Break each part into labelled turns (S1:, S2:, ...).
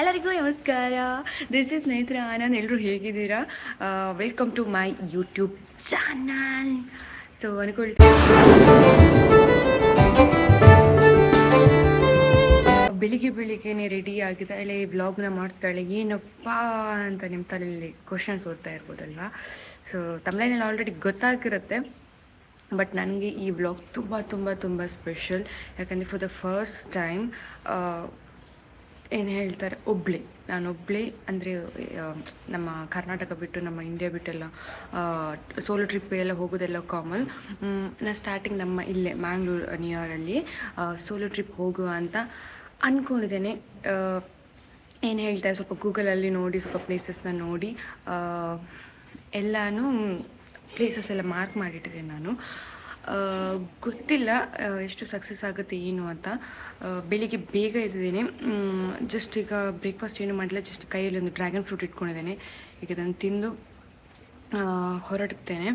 S1: ಎಲ್ಲರಿಗೂ ನಮಸ್ಕಾರ. This is ಸ್ನೇಹಿತರ ಆನಂದ್. ಎಲ್ಲರೂ ಹೇಗಿದ್ದೀರಾ? Welcome to my YouTube channel so ಅನ್ಕೊಳ್ತೀನಿ. ಬೆಳಿಗ್ಗೆ ಬೆಳಿಗ್ಗೆನೆ ರೆಡಿ ಆಗಿದ್ದಾಳೆ ವ್ಲಾಗ್ನ ಮಾಡ್ತಾಳೆ. ಏನಪ್ಪಾ ಅಂತ ನಿಮ್ಮ ತಲೆಯಲ್ಲಿ ಕ್ವಶನ್ಸ್ ಓದ್ತಾ ಇರ್ಬೋದಲ್ವಾ? ಸೊ ತಮಿಳಿನಲ್ಲಿ ಆಲ್ರೆಡಿ ಗೊತ್ತಾಗಿರುತ್ತೆ. ಬಟ್ ನನಗೆ ಈ ವ್ಲಾಗ್ ತುಂಬ ತುಂಬ ತುಂಬ ಸ್ಪೆಷಲ್ ಯಾಕಂದರೆ ಫಾರ್ ದ ಫಸ್ಟ್ ಟೈಮ್ ಏನು ಹೇಳ್ತಾರೆ, ಒಬ್ಳೆ. ನಾನು ಒಬ್ಳೆ ಅಂದರೆ ನಮ್ಮ ಕರ್ನಾಟಕ ಬಿಟ್ಟು, ನಮ್ಮ ಇಂಡಿಯಾ ಬಿಟ್ಟೆಲ್ಲ ಸೋಲೋ ಟ್ರಿಪ್ ಎಲ್ಲ ಹೋಗೋದೆಲ್ಲ ಕಾಮನ್ ನಾನು ಸ್ಟಾರ್ಟಿಂಗ್ ನಮ್ಮ ಇಲ್ಲೇ ಮ್ಯಾಂಗ್ಳೂರು ನಿಯರಲ್ಲಿ ಸೋಲೋ ಟ್ರಿಪ್ ಹೋಗುವ ಅಂತ ಅಂದ್ಕೊಂಡಿದ್ದೇನೆ ಏನು ಹೇಳ್ತಾರೆ, ಸ್ವಲ್ಪ ಗೂಗಲಲ್ಲಿ ನೋಡಿ, ಸ್ವಲ್ಪ ಪ್ಲೇಸಸ್ನ ನೋಡಿ ಎಲ್ಲನೂ ಪ್ಲೇಸಸ್ ಎಲ್ಲ ಮಾರ್ಕ್ ಮಾಡಿಟ್ಟಿದ್ದೆ ನಾನು. ಗೊತ್ತಿಲ್ಲ ಎಷ್ಟು ಸಕ್ಸಸ್ ಆಗುತ್ತೆ ಏನು ಅಂತ. ಬೆಳಿಗ್ಗೆ ಬೇಗ ಇದ್ದಿದ್ದೇನೆ ಜಸ್ಟ್ ಈಗ ಬ್ರೇಕ್ಫಾಸ್ಟ್ ಏನು ಮಾಡಿಲ್ಲ ಜಸ್ಟ್ ಕೈಯಲ್ಲಿ ಒಂದು ಡ್ರ್ಯಾಗನ್ ಫ್ರೂಟ್ ಇಟ್ಕೊಂಡಿದ್ದೇನೆ. ಈಗ ಅದನ್ನು ತಿಂದು ಹೊರಡ್ತೇನೆ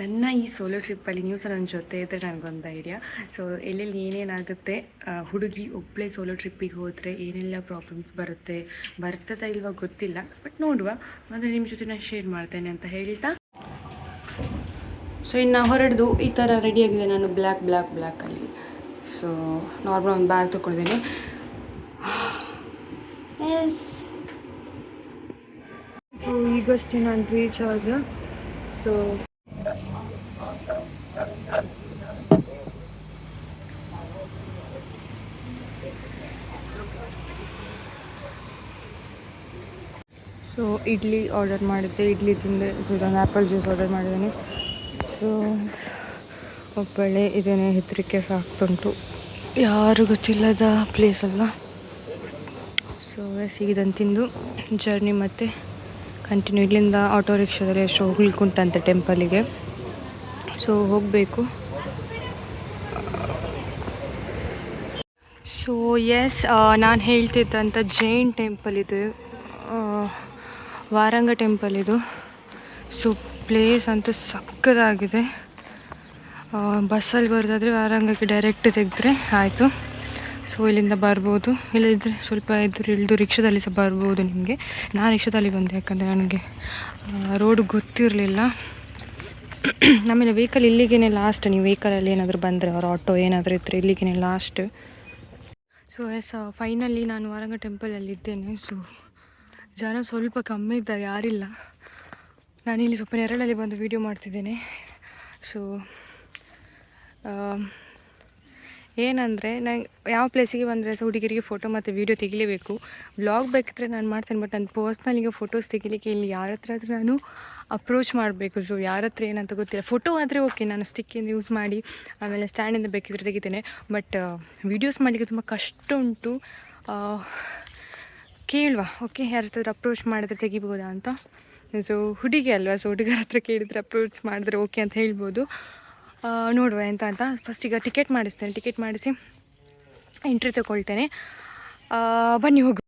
S1: ನನ್ನ ಈ ಸೋಲೋ ಟ್ರಿಪ್ಪಲ್ಲಿ ನೀವು ಸಹ ನನ್ನ ಜೊತೆ ಇದ್ದರೆ ನನಗೊಂದು ಧೈರ್ಯ ಸೊ ಎಲ್ಲೆಲ್ಲಿ ಏನೇನಾಗುತ್ತೆ ಹುಡುಗಿ ಒಬ್ಬಳೇ ಸೋಲೋ ಟ್ರಿಪ್ಪಿಗೆ ಹೋದರೆ ಏನೆಲ್ಲ ಪ್ರಾಬ್ಲಮ್ಸ್ ಬರುತ್ತೆ, ಬರ್ತದ ಇಲ್ವಾ ಗೊತ್ತಿಲ್ಲ ಬಟ್ ನೋಡುವ. ಅಂದರೆ ನಿಮ್ಮ ಜೊತೆ ನಾನು ಶೇರ್ ಮಾಡ್ತೇನೆ ಅಂತ ಹೇಳ್ತಾ. ಸೊ ಇನ್ನು ಹೊರಡ್ದು ಈ ಥರ ರೆಡಿಯಾಗಿದೆ ನಾನು ಬ್ಲ್ಯಾಕ್ ಬ್ಲ್ಯಾಕ್ ಬ್ಲ್ಯಾಕಲ್ಲಿ ಸೊ ನಾರ್ಮಲ್ ಒಂದು ಬ್ಯಾಗ್ ತೊಗೊಂಡಿದ್ದೀನಿ ಎಸ್ ಸೊ ಈಗಷ್ಟೇ ನಾನು ರೀಚ್ ಆದ. ಸೊ ಸೊ ಇಡ್ಲಿ ಆರ್ಡರ್ ಮಾಡಿದ್ದೆ. ಇಡ್ಲಿ ತಿಂದೆ. ಸೊ ಇದೊಂದು ಆ್ಯಪಲ್ ಜ್ಯೂಸ್ ಆರ್ಡರ್ ಮಾಡಿದ್ದೀನಿ. ಸೊ ಒಬ್ಬಳೆ ಇದೇನೆ ಹೆದರಿಕೆ ಸಾಕ್ತುಂಟು. ಯಾರು ಗೊತ್ತಿಲ್ಲದ ಪ್ಲೇಸ್ ಅಲ್ಲ. ಸೊ ಇದನ್ನು ತಿಂದು ಜರ್ನಿ ಮತ್ತು ಕಂಟಿನ್ಯೂ ಇಲ್ಲಿಂದ ಆಟೋ ರಿಕ್ಷಾದಲ್ಲಿ ಎಷ್ಟು ಹೋಗ್ಲಿಕ್ಕುಂಟಂತೆ ಟೆಂಪಲಿಗೆ ಸೊ ಹೋಗಬೇಕು. ಸೊ ಎಸ್ ನಾನು ಹೇಳ್ತಿದ್ದಂಥ ಜೈನ್ ಟೆಂಪಲ್ ಇದು. ವಾರಂಗ ಟೆಂಪಲ್ ಇದು. ಸೊ ಪ್ಲೇಸ್ ಅಂತೂ ಸಕ್ಕದಾಗಿದೆ. ಬಸ್ಸಲ್ಲಿ ಬರೋದಾದರೆ ವಾರಂಗಕ್ಕೆ ಡೈರೆಕ್ಟ್ ತೆಗೆದ್ರೆ ಆಯಿತು. ಸೊ ಇಲ್ಲಿಂದ ಬರ್ಬೋದು. ಇಲ್ಲದಿದ್ದರೆ ಸ್ವಲ್ಪ ಇದ್ರೆ ಇಳಿದು ರಿಕ್ಷಾದಲ್ಲಿ ಸಹ ಬರ್ಬೋದು ನಿಮಗೆ. ನಾನು ರಿಕ್ಷಾದಲ್ಲಿ ಬಂದೆ, ಯಾಕಂದರೆ ನನಗೆ ರೋಡ್ ಗೊತ್ತಿರಲಿಲ್ಲ. ಆಮೇಲೆ ವೆಹಿಕಲ್ ಇಲ್ಲಿಗೇನೆ ಲಾಸ್ಟ್ ನೀವು ವೆಹಿಕಲಲ್ಲಿ ಏನಾದರೂ ಬಂದರೆ ಅವ್ರ ಆಟೋ ಏನಾದರೂ ಇದ್ದರೆ ಇಲ್ಲಿಗೇನೆ ಲಾಸ್ಟ್ ಸೊ ಎಸ್ ಫೈನಲಿ ನಾನು ವಾರಂಗ ಟೆಂಪಲಲ್ಲಿ ಇದ್ದೇನೆ. ಸೊ ಜನ ಸ್ವಲ್ಪ ಕಮ್ಮಿ ಇದ್ದಾರೆ, ಯಾರಿಲ್ಲ. ನಾನಿಲ್ಲಿ ಸ್ವಲ್ಪ ನೆರಳಲ್ಲಿ ಬಂದು ವೀಡಿಯೋ ಮಾಡ್ತಿದ್ದೇನೆ. ಸೊ ಏನಂದರೆ ನಂಗೆ ಯಾವ ಪ್ಲೇಸಿಗೆ ಬಂದರೆ ಸಹ ಹುಡುಗಿರಿಗೆ ಫೋಟೋ ಮತ್ತು ವೀಡಿಯೋ ತೆಗಿಲೇಬೇಕು. ಬ್ಲಾಗ್ ಬೇಕಿದ್ರೆ ನಾನು ಮಾಡ್ತೇನೆ ಬಟ್ ನನ್ನ ಪರ್ಸ್ನಲಿಗೆ ಫೋಟೋಸ್ ತೆಗಿಲಿಕ್ಕೆ ಇಲ್ಲಿ ಯಾರ ಹತ್ರ ಆದರೂ ನಾನು ಅಪ್ರೋಚ್ ಮಾಡಬೇಕು. ಸೊ ಯಾರ ಹತ್ರ ಏನಂತ ಗೊತ್ತಿಲ್ಲ. ಫೋಟೋ ಆದರೆ ಓಕೆ ನಾನು ಸ್ಟಿಕ್ಕಿಂದ ಯೂಸ್ ಮಾಡಿ, ಆಮೇಲೆ ಸ್ಟ್ಯಾಂಡಿಂದ ಬೇಕಿದ್ರೆ ತೆಗಿತೇನೆ. ಬಟ್ ವೀಡಿಯೋಸ್ ಮಾಡಲಿಕ್ಕೆ ತುಂಬ ಕಷ್ಟ ಉಂಟು. ಕೇಳುವ ಓಕೆ ಯಾರ ಹತ್ರ ಅಪ್ರೋಚ್ ಮಾಡಿದ್ರೆ ತೆಗಿಬೋದಾ ಅಂತ? ಸೊ ಹುಡುಗಿ ಅಲ್ವಾ? ಸೊ ಹುಡುಗರ ಹತ್ರ ಕೇಳಿದರೆ ಅಪ್ರೋಚ್ ಮಾಡಿದ್ರೆ ಓಕೆ ಅಂತ ಹೇಳ್ಬೋದು. ನೋಡುವ ಎಂತ ಅಂತ. ಫಸ್ಟ್ ಈಗ ಟಿಕೆಟ್ ಮಾಡಿಸ್ತೇನೆ. ಟಿಕೆಟ್ ಮಾಡಿಸಿ ಎಂಟ್ರಿ ತಗೊಳ್ತೇನೆ. ಬನ್ನಿ ಹೋಗು.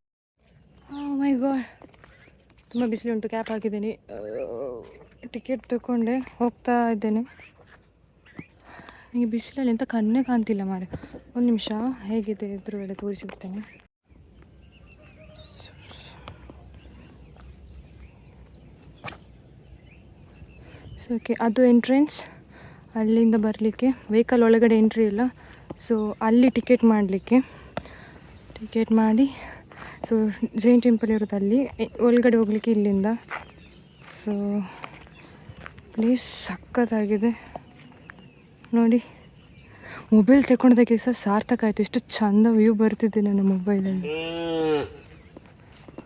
S1: ಮೈ ಗಾಡ್ ತುಂಬ ಬಿಸಿಲು ಉಂಟು ಕ್ಯಾಪ್ ಹಾಕಿದ್ದೀನಿ ಟಿಕೆಟ್ ತಗೊಂಡೆ, ಹೋಗ್ತಾ ಇದ್ದೇನೆ. ನನಗೆ ಬಿಸಿಲಲ್ಲಿ ಎಂತ ಕಣ್ಣೇ ಕಾಣ್ತಿಲ್ಲ ಮಾರೆ. ಒಂದು ನಿಮಿಷ, ಹೇಗಿದೆ? ಇದ್ರ ವೇಳೆ ತೋರಿಸಿಬಿಡ್ತೇನೆ ಸೊ ಓಕೆ ಅದು ಎಂಟ್ರೆನ್ಸ್ ಅಲ್ಲಿಂದ ಬರಲಿಕ್ಕೆ ವೆಹಿಕಲ್ ಒಳಗಡೆ ಎಂಟ್ರಿ ಇಲ್ಲ. ಸೊ ಅಲ್ಲಿ ಟಿಕೆಟ್ ಮಾಡಲಿಕ್ಕೆ. ಟಿಕೆಟ್ ಮಾಡಿ ಸೊ ಜೈನ್ ಟೆಂಪಲ್ ಇರೋದು ಅಲ್ಲಿ ಒಳಗಡೆ ಹೋಗಲಿಕ್ಕೆ ಇಲ್ಲಿಂದ. ಸೊ ಪ್ಲೇಸ್ ಸಖತ್ತಾಗಿದೆ ನೋಡಿ ಮೊಬೈಲ್ ತಗೊಂಡದಕ್ಕೆ ಸಹ ಸಾರ್ಥಕ ಆಯಿತು. ಎಷ್ಟು ಚಂದ ವ್ಯೂ ಬರ್ತಿದೆ ನನ್ನ ಮೊಬೈಲಲ್ಲಿ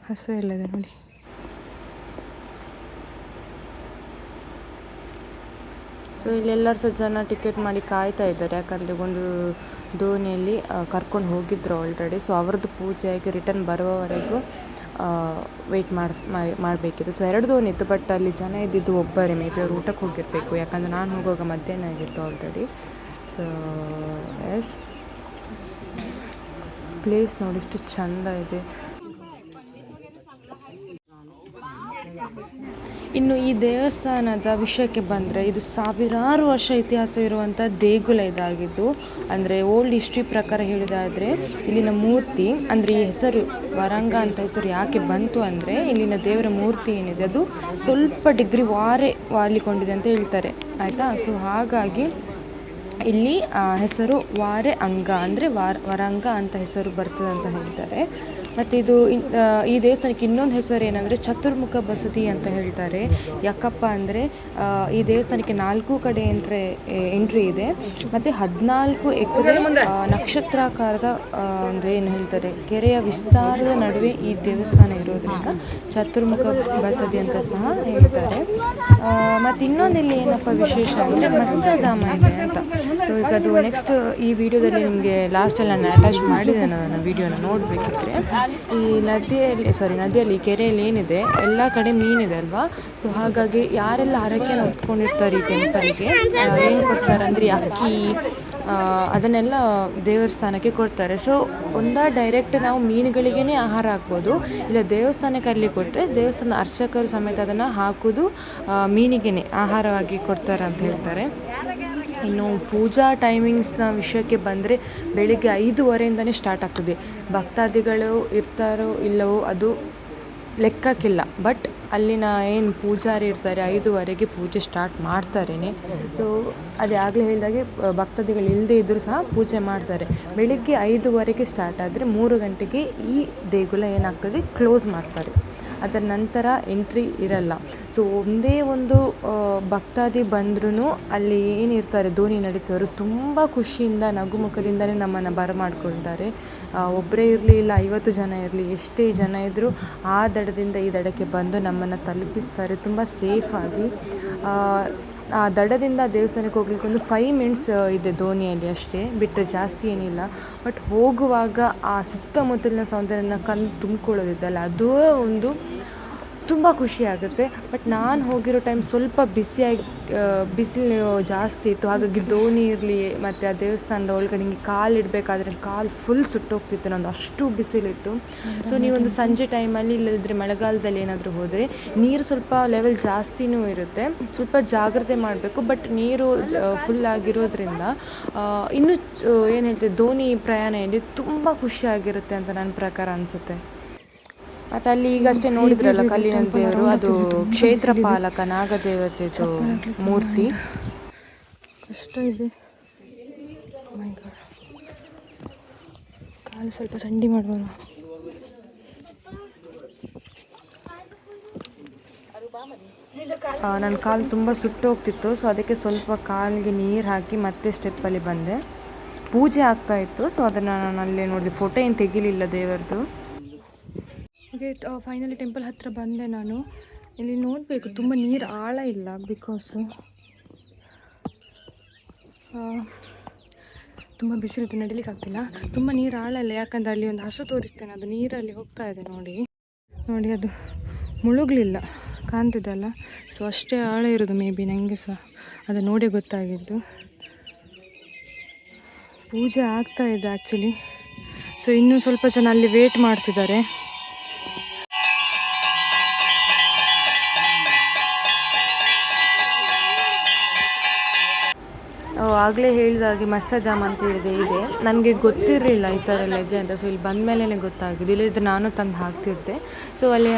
S1: ಹಸು ಎಲ್ಲ ಇದೆ ನೋಡಿ. ಸೊ ಇಲ್ಲೆಲ್ಲರೂ ಸಹ ಜನ ಟಿಕೆಟ್ ಮಾಡಿ ಕಾಯ್ತಾ ಇದ್ದಾರೆ. ಯಾಕಂದರೆ ಒಂದು ದೋಣಿಯಲ್ಲಿ ಕರ್ಕೊಂಡು ಹೋಗಿದ್ರು ಆಲ್ರೆಡಿ ಸೊ ಅವ್ರದ್ದು ಪೂಜೆ ಆಗಿ ರಿಟರ್ನ್ ಬರುವವರೆಗೂ ವೆಯ್ಟ್ ಮಾಡಿ ಮಾಡಬೇಕಿತ್ತು. ಸೊ ಎರಡು ದೋಣಿ ಇತ್ತು ಬಟ್ ಅಲ್ಲಿ ಜನ ಇದ್ದಿದ್ದು ಒಬ್ಬರೇ. ಮೇ ಬಿ ಅವ್ರು ಊಟಕ್ಕೆ ಹೋಗಿರಬೇಕು. ಯಾಕಂದರೆ ನಾನು ಹೋಗುವಾಗ ಮಧ್ಯಾಹ್ನ ಆಗಿತ್ತು ಆಲ್ರೆಡಿ ಸೊ ಎಸ್ ಪ್ಲೇಸ್ ನೋಡಿ ಎಷ್ಟು ಚಂದ ಇದೆ. ಇನ್ನು ಈ ದೇವಸ್ಥಾನದ ವಿಷಯಕ್ಕೆ ಬಂದರೆ ಇದು ಸಾವಿರಾರು ವರ್ಷ ಇತಿಹಾಸ ಇರುವಂಥ ದೇಗುಲ ಇದಾಗಿದ್ದು, ಅಂದರೆ ಓಲ್ಡ್ ಹಿಸ್ಟ್ರಿ ಪ್ರಕಾರ ಹೇಳೋದಾದರೆ ಇಲ್ಲಿನ ಮೂರ್ತಿ, ಅಂದರೆ ಈ ಹೆಸರು ವರಂಗ ಅಂತ ಹೆಸರು ಯಾಕೆ ಬಂತು ಅಂದರೆ ಇಲ್ಲಿನ ದೇವರ ಮೂರ್ತಿ ಏನಿದೆ, ಅದು ಸ್ವಲ್ಪ ಡಿಗ್ರಿ ವಾರೆ ವಾಲಿಕೊಂಡಿದೆ ಅಂತ ಹೇಳ್ತಾರೆ, ಆಯಿತಾ? ಸೊ ಹಾಗಾಗಿ ಇಲ್ಲಿ ಹೆಸರು ವಾರೆ ಅಂಗ, ಅಂದರೆ ವಾರ, ವರಂಗ ಅಂತ ಹೆಸರು ಬರ್ತದೆ ಅಂತ ಹೇಳ್ತಾರೆ. ಮತ್ತು ಇದು ಈ ದೇವಸ್ಥಾನಕ್ಕೆ ಇನ್ನೊಂದು ಹೆಸರು ಏನಂದರೆ ಚತುರ್ಮುಖ ಬಸದಿ ಅಂತ ಹೇಳ್ತಾರೆ. ಯಾಕಪ್ಪ ಅಂದರೆ ಈ ದೇವಸ್ಥಾನಕ್ಕೆ ನಾಲ್ಕು ಕಡೆ ಎಂಟ್ರೆ ಎಂಟ್ರಿ ಇದೆ. ಮತ್ತು ಹದಿನಾಲ್ಕು ಎಕರೆ ನಕ್ಷತ್ರಾಕಾರದ ಒಂದು ಏನು ಹೇಳ್ತಾರೆ, ಕೆರೆಯ ವಿಸ್ತಾರದ ನಡುವೆ ಈ ದೇವಸ್ಥಾನ ಇರೋದ್ರಿಂದ ಚತುರ್ಮುಖ ಬಸದಿ ಅಂತ ಸಹ ಹೇಳ್ತಾರೆ. ಮತ್ತು ಇನ್ನೊಂದಿಲ್ಲಿ ಏನಪ್ಪ ವಿಶೇಷ ಅಂದರೆ ಮತ್ಸ್ಯಧಾಮ ಇದೆ ಅಂತ. ಸೊ ಈಗ ಅದು ನೆಕ್ಸ್ಟ್ ಈ ವಿಡಿಯೋದಲ್ಲಿ ನಿಮಗೆ ಲಾಸ್ಟಲ್ಲಿ ನಾನು ಅಟ್ಯಾಚ್ ಮಾಡಿದೆ ನಾನು ವಿಡಿಯೋನ ನೋಡಬೇಕಿದ್ರೆ. ಈ ನದಿಯಲ್ಲಿ ಸಾರಿ ನದಿಯಲ್ಲಿ ಕೆರೆಯಲ್ಲಿ ಏನಿದೆ, ಎಲ್ಲ ಕಡೆ ಮೀನಿದೆ ಅಲ್ವಾ? ಸೊ ಹಾಗಾಗಿ ಯಾರೆಲ್ಲ ಹರಕೆಯನ್ನು ಹೊತ್ಕೊಂಡಿರ್ತಾರೆ ಈ ಟೆಂಪಲ್ಗೆ ಏನು ಕೊಡ್ತಾರೆ ಅಂದರೆ ಅಕ್ಕಿ ಅದನ್ನೆಲ್ಲ ದೇವಸ್ಥಾನಕ್ಕೆ ಕೊಡ್ತಾರೆ. ಸೊ ಒಂದಾ ಡೈರೆಕ್ಟ್ ನಾವು ಮೀನುಗಳಿಗೇ ಆಹಾರ ಹಾಕ್ಬೋದು. ಇಲ್ಲ, ದೇವಸ್ಥಾನಕ್ಕೆ ಅಲ್ಲಿ ಕೊಟ್ಟರೆ ದೇವಸ್ಥಾನ ಅರ್ಚಕರು ಸಮೇತ ಅದನ್ನು ಹಾಕೋದು ಮೀನಿಗೆ ಆಹಾರವಾಗಿ ಕೊಡ್ತಾರೆ ಅಂತ ಹೇಳ್ತಾರೆ. ಇನ್ನು ಪೂಜಾ ಟೈಮಿಂಗ್ಸ್ನ ವಿಷಯಕ್ಕೆ ಬಂದರೆ ಬೆಳಿಗ್ಗೆ ಐದೂವರೆಯಿಂದನೇ ಸ್ಟಾರ್ಟ್ ಆಗ್ತದೆ. ಭಕ್ತಾದಿಗಳು ಇರ್ತಾರೋ ಇಲ್ಲವೋ ಅದು ಲೆಕ್ಕಕ್ಕಿಲ್ಲ. ಬಟ್ ಅಲ್ಲಿನ ಏನು ಪೂಜಾರಿ ಇರ್ತಾರೆ, ಐದುವರೆಗೆ ಪೂಜೆ ಸ್ಟಾರ್ಟ್ ಮಾಡ್ತಾರೇನೆ. ಸೊ ಅದೇ ಆಗಲೇ ಹೇಳಿದಾಗೆ ಭಕ್ತಾದಿಗಳು ಇಲ್ಲದೇ ಇದ್ದರೂ ಸಹ ಪೂಜೆ ಮಾಡ್ತಾರೆ. ಬೆಳಿಗ್ಗೆ ಐದುವರೆಗೆ ಸ್ಟಾರ್ಟ್ ಆದರೆ ಮೂರು ಗಂಟೆಗೆ ಈ ದೇಗುಲ ಏನಾಗ್ತದೆ? ಕ್ಲೋಸ್ ಮಾಡ್ತಾರೆ. ಅದರ ನಂತರ ಎಂಟ್ರಿ ಇರಲ್ಲ. ಸೊ ಒಂದೇ ಒಂದು ಭಕ್ತಾದಿ ಬಂದ್ರೂ ಅಲ್ಲಿ ಏನಿರ್ತಾರೆ ದೋಣಿ ನಡೆಸೋರು ತುಂಬ ಖುಷಿಯಿಂದ ನಗುಮುಖದಿಂದಲೇ ನಮ್ಮನ್ನು ಬರಮಾಡ್ಕೊಳ್ತಾರೆ. ಒಬ್ಬರೇ ಇರಲಿ ಇಲ್ಲ, ಐವತ್ತು ಜನ ಇರಲಿ, ಎಷ್ಟೇ ಜನ ಇದ್ದರೂ ಆ ದಡದಿಂದ ಈ ದಡಕ್ಕೆ ಬಂದು ನಮ್ಮನ್ನು ತಲುಪಿಸ್ತಾರೆ. ತುಂಬ ಸೇಫಾಗಿ ದಡದಿಂದ ದೇವಸ್ಥಾನಕ್ಕೆ ಹೋಗ್ಲಿಕ್ಕೆ ಒಂದು ಫೈವ್ ಮಿನಿಟ್ಸ್ ಇದೆ ದೋಣಿಯಲ್ಲಿ ಅಷ್ಟೇ. ಬಿಟ್ಟರೆ ಜಾಸ್ತಿ ಏನಿಲ್ಲ. ಬಟ್ ಹೋಗುವಾಗ ಆ ಸುತ್ತಮುತ್ತಲಿನ ಸೌಂದರ್ಯನ ಕಣ್ಣು ತುಂಬಿಕೊಳ್ಳೋದಿದ್ದಲ್ಲ ಅದು ಒಂದು ತುಂಬ ಖುಷಿಯಾಗುತ್ತೆ ಬಟ್ ನಾನು ಹೋಗಿರೋ ಟೈಮ್ ಸ್ವಲ್ಪ ಬಿಸಿಯಾಗಿ ಬಿಸಿಲು ಜಾಸ್ತಿ ಇತ್ತು. ಹಾಗಾಗಿ ದೋಣಿ ಇರಲಿ ಮತ್ತು ಆ ದೇವಸ್ಥಾನದ ಒಳಗಡೆ ಹಿಂಗೆ ಕಾಲು ಇಡಬೇಕಾದ್ರೆ ಕಾಲು ಫುಲ್ ಸುಟ್ಟೋಗ್ತಿತ್ತು ನಂದು. ಅಷ್ಟು ಬಿಸಿಲಿತ್ತು ಸೊ ನೀವೊಂದು ಸಂಜೆ ಟೈಮಲ್ಲಿ ಇಲ್ಲದಿದ್ದರೆ ಮಳೆಗಾಲದಲ್ಲಿ ಏನಾದರೂ ಹೋದರೆ ನೀರು ಸ್ವಲ್ಪ ಲೆವೆಲ್ ಜಾಸ್ತಿನೂ ಇರುತ್ತೆ. ಸ್ವಲ್ಪ ಜಾಗ್ರತೆ ಮಾಡಬೇಕು. ಬಟ್ ನೀರು ಫುಲ್ ಆಗಿರೋದ್ರಿಂದ ಇನ್ನೂ ಏನು ಹೇಳ್ತೀವಿ ದೋಣಿ ಪ್ರಯಾಣ ಏನಿದೆ ತುಂಬ ಖುಷಿಯಾಗಿರುತ್ತೆ ಅಂತ ನನ್ನ ಪ್ರಕಾರ ಅನಿಸುತ್ತೆ. ಮತ್ತು ಅಲ್ಲಿ ಈಗಷ್ಟೇ ನೋಡಿದ್ರಲ್ಲ ಕಲ್ಲಿನ ದೇವರು ಅದು ಕ್ಷೇತ್ರ ಪಾಲಕ ನಾಗದೇವತೆದು ಮೂರ್ತಿ. ಕಷ್ಟ ಇದೆ. ಕಾಲು ಸ್ವಲ್ಪ ಚಂಡಿ ಮಾಡುವ ನನ್ನ ಕಾಲು ತುಂಬ ಸುಟ್ಟು ಹೋಗ್ತಿತ್ತು ಸೊ ಅದಕ್ಕೆ ಸ್ವಲ್ಪ ಕಾಲಿಗೆ ನೀರು ಹಾಕಿ ಮತ್ತೆ ಸ್ಟೆಪ್ಪಲ್ಲಿ ಬಂದೆ. ಪೂಜೆ ಆಗ್ತಾ ಇತ್ತು ಸೊ ಅದನ್ನು ನಾನು ಅಲ್ಲೇ ನೋಡಿದೆ. ಫೋಟೋ ಏನು ತೆಗಿಲಿಲ್ಲ ದೇವರದು. ಹಾಗೆ ಫೈನಲಿ ಟೆಂಪಲ್ ಹತ್ತಿರ ಬಂದೆ ನಾನು. ಇಲ್ಲಿ ನೋಡಬೇಕು, ತುಂಬ ನೀರು ಆಳ ಇಲ್ಲ ಬಿಕಾಸ್ ತುಂಬ ಬಿಸಿಲಿತ್ತು ನಡಿಲಿಕ್ಕೆ ಆಗ್ತಿಲ್ಲ. ತುಂಬ ನೀರು ಆಳ ಇಲ್ಲ, ಯಾಕಂದರೆ ಅಲ್ಲಿ ಒಂದು ಹಸು ತೋರಿಸ್ತೇನೆ, ಅದು ನೀರಲ್ಲಿ ಹೋಗ್ತಾ ಇದೆ ನೋಡಿ. ನೋಡಿ, ಅದು ಮುಳುಗಲಿಲ್ಲ ಕಾಣ್ತಿದ್ದಲ್ಲ ಸೊ ಅಷ್ಟೇ ಆಳ ಇರೋದು ಮೇ ಬಿ ನನಗೆ ಸಹ, ಅದು ನೋಡಿ ಗೊತ್ತಾಗಿದ್ದು. ಪೂಜೆ ಆಗ್ತಾ ಇದೆ ಆ್ಯಕ್ಚುಲಿ ಸೊ ಇನ್ನೂ ಸ್ವಲ್ಪ ಜನ ಅಲ್ಲಿ ವೇಟ್ ಮಾಡ್ತಿದ್ದಾರೆ. ಆಗಲೇ ಹೇಳಿದಾಗೆ ಮತ್ಸ್ಯಧಾಮ ಅಂತ ಹೇಳಿದೆ ಇದೆ. ನನಗೆ ಗೊತ್ತಿರಲಿಲ್ಲ ಈ ಥರ ಎಲ್ಲ ಇದೆ ಅಂತ. ಸೊ ಇಲ್ಲಿ ಬಂದ ಮೇಲೆ ಗೊತ್ತಾಗಿದೆ. ಇಲ್ಲದಿದ್ದರೆ ನಾನು ತಂದು ಹಾಕ್ತಿದ್ದೆ. ಸೊ ಅಲ್ಲಿ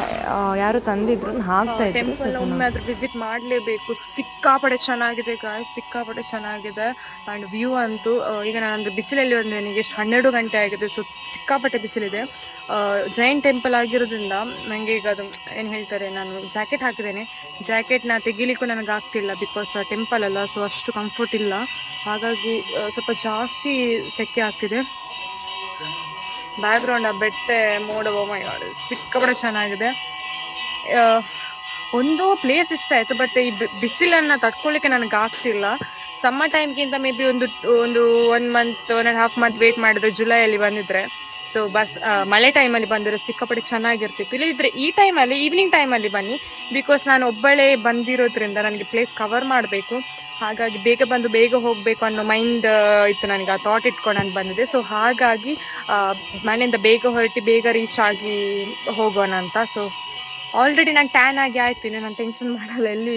S1: ಯಾರು ತಂದಿದ್ರು ಹಾಕ್ತಾ
S2: ಟೆಂಪಲ್ ಒಮ್ಮೆ ಅದ್ರ ವಿಸಿಟ್ ಮಾಡಲೇಬೇಕು. ಸಿಕ್ಕಾಪಟ್ಟೆ ಚೆನ್ನಾಗಿದೆ ಗಾಯ್ ಸಿಕ್ಕಾಪಟ್ಟೆ ಚೆನ್ನಾಗಿದೆ. ಆ್ಯಂಡ್ ವ್ಯೂ ಅಂತೂ ಈಗ ನಾನು ಬಿಸಿಲಲ್ಲಿ ಒಂದು ನನಗೆ ಎಷ್ಟು ಹನ್ನೆರಡು ಗಂಟೆ ಆಗಿದೆ. ಸೊ ಸಿಕ್ಕಾಪಟ್ಟೆ ಬಿಸಿಲಿದೆ. ಜೈನ್ ಟೆಂಪಲ್ ಆಗಿರೋದ್ರಿಂದ ನನಗೆ ಈಗ ಅದು ಏನು ಹೇಳ್ತಾರೆ, ನಾನು ಜಾಕೆಟ್ ಹಾಕಿದ್ದೇನೆ. ಜಾಕೆಟ್ನ ತೆಗಿಲಿಕ್ಕೂ ನನಗೆ ಆಗ್ತಿಲ್ಲ ಬಿಕಾಸ್ ಟೆಂಪಲ್ ಅಲ್ಲ. ಸೊ ಅಷ್ಟು ಕಂಫರ್ಟ್ ಇಲ್ಲ. ಹಾಗಾಗಿ ಸ್ವಲ್ಪ ಜಾಸ್ತಿ ಸೆಕೆ ಆಗ್ತಿದೆ. ಬ್ಯಾಕ್ಗ್ರೌಂಡ್ ಆ ಬೆಟ್ಟೆ, ಮೋಡ ಸಿಕ್ಕಾಪಟ್ಟೆ ಚೆನ್ನಾಗಿದೆ. ಒಂದು ಪ್ಲೇಸ್ ಇಷ್ಟ ಆಯಿತು ಬಟ್ ಈ ಬಿಸಿಲನ್ನು ತಡ್ಕೊಳ್ಳಿಕ್ಕೆ ನನಗೆ ಆಗ್ತಿಲ್ಲ. ಸಮ್ಮರ್ ಟೈಮ್ಗಿಂತ ಮೇ ಬಿ ಒಂದು ಒಂದು one month one and half month wait ಮಾಡಿದ್ರೆ ಜುಲೈಯಲ್ಲಿ ಬಂದಿದ್ರೆ. ಸೊ ಬಸ್ ಮಳೆ ಟೈಮಲ್ಲಿ ಬಂದರೆ ಸಿಕ್ಕಾಪಟ್ಟೆ ಚೆನ್ನಾಗಿರ್ತಿತ್ತು. ಇಲ್ಲದಿದ್ದರೆ ಈ ಟೈಮಲ್ಲಿ ಈವ್ನಿಂಗ್ ಟೈಮಲ್ಲಿ ಬನ್ನಿ. ಬಿಕಾಸ್ ನಾನು ಒಬ್ಬಳೇ ಬಂದಿರೋದ್ರಿಂದ ನನಗೆ ಪ್ಲೇಸ್ ಕವರ್ ಮಾಡಬೇಕು. ಹಾಗಾಗಿ ಬೇಗ ಬಂದು ಬೇಗ ಹೋಗಬೇಕು ಅನ್ನೋ ಮೈಂಡ್ ಇತ್ತು ನನಗೆ. ಆ ಥಾಟ್ ಇಟ್ಕೊಂಡು ನಾನು ಬಂದಿದ್ದೆ. ಸೊ ಹಾಗಾಗಿ ಮನೆಯಿಂದ ಬೇಗ ಹೊರಟಿ ಬೇಗ ರೀಚ್ ಆಗಿ ಹೋಗೋಣ ಅಂತ. ಸೊ ಆಲ್ರೆಡಿ ನಾನು ಟ್ಯಾನ್ ಆಗಿ ಆಯಿತು. ಇನ್ನು ನಾನು ಟೆನ್ಷನ್ ಮಾಡಲ್ಲ. ಎಲ್ಲಿ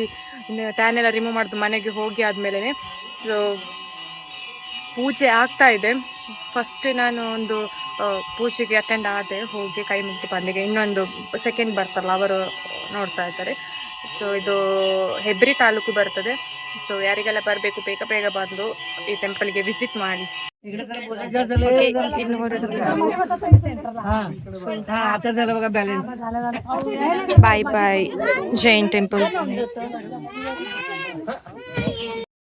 S2: ಟ್ಯಾನ್ ಎಲ್ಲ ರಿಮೂವ್ ಮಾಡಿದ್ರು ಮನೆಗೆ ಹೋಗಿ ಆದಮೇಲೆ ಸೊ ಪೂಜೆ ಆಗ್ತಾ ಇದೆ. ಫಸ್ಟ್ ನಾನು ಒಂದು ಪೂಜೆಗೆ ಅಟೆಂಡ್ ಆದೆ, ಹೋಗಿ ಕೈ ಮುಗಿದು ಬಂದಿಗೆ. ಇನ್ನೊಂದು ಸೆಕೆಂಡ್ ಬರ್ತಾರಲ್ಲ, ಅವರು ನೋಡ್ತಾ ಇದ್ದಾರೆ. ಸೊ ಇದು ಹೆಬ್ರಿ ತಾಲೂಕು ಬರ್ತದೆ. ಸೊ ಯಾರಿಗೆಲ್ಲ ಬರಬೇಕು, ಬೇಗ ಬೇಗ ಬಂದು ಈ ಟೆಂಪಲ್ಗೆ ವಿಸಿಟ್ ಮಾಡಿ. ಬಾಯ್ ಬಾಯ್ ಜೈನ್ ಟೆಂಪಲ್